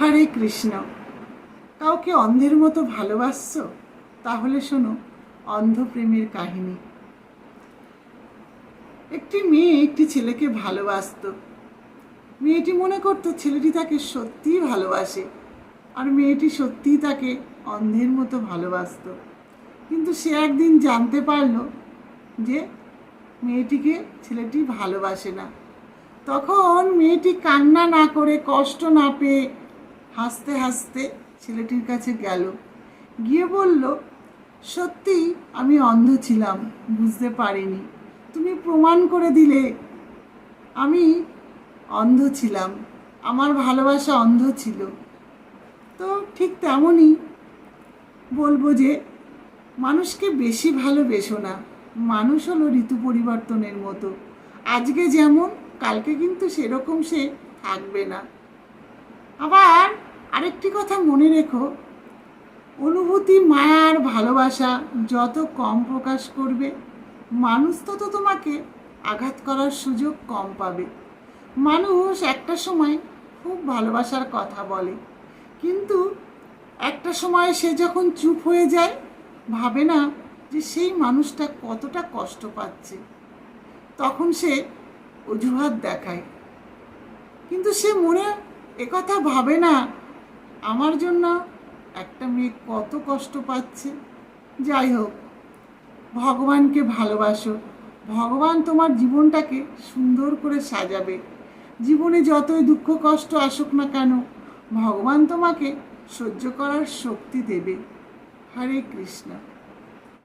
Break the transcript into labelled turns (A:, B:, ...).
A: হরে কৃষ্ণ। কাউকে অন্ধের মতো ভালোবাসছ? তাহলে শোনো অন্ধ প্রেমের কাহিনী। একটি মেয়ে একটি ছেলেকে ভালোবাসতো। মেয়েটি মনে করতো ছেলেটি তাকে সত্যিই ভালোবাসে, আর মেয়েটি সত্যিই তাকে অন্ধের মতো ভালোবাসতো। কিন্তু সে একদিন জানতে পারল যে মেয়েটিকে ছেলেটি ভালোবাসে না। তখন মেয়েটি কান্না না করে, কষ্ট না পেয়ে হাসতে হাসতে ছেলেটির কাছে গেল। গিয়ে বলল, সত্যি আমি অন্ধ ছিলাম, বুঝতে পারিনি। তুমি প্রমাণ করে দিলে। আমি অন্ধ ছিলাম, আমার ভালোবাসা অন্ধ ছিল। তো ঠিক তেমনই বলব যে, মানুষকে বেশি ভালোবেসো না। মানুষ হলো ঋতু পরিবর্তনের মতো। আজকে যেমন, কালকে কিন্তু সেরকম সে থাকবে না। আবার আরেকটি কথা মনে রেখো। অনুভূতি, মায়ার ভালোবাসা যত কম প্রকাশ করবে, মানুষ তত তোমাকে আঘাত করার সুযোগ কম পাবে। মানুষ একটা সময় খুব ভালোবাসার কথা বলে, কিন্তু একটা সময় সে যখন চুপ হয়ে যায়, ভাবে না যে সেই মানুষটা কতটা কষ্ট পাচ্ছে। তখন সে অজুহাত দেখায়। কিন্তু সে মনে একথা ভাবে না। আমার জন্য একটা মেয়ে কত কষ্ট পাচ্ছে। যাই হোক, ভগবানকে ভালোবাসো। ভগবান তোমার জীবনটাকে সুন্দর করে সাজাবে। জীবনে যতই দুঃখ কষ্ট আসুক না কেন, ভগবান তোমাকে সহ্য করার শক্তি দেবে। হরে কৃষ্ণ।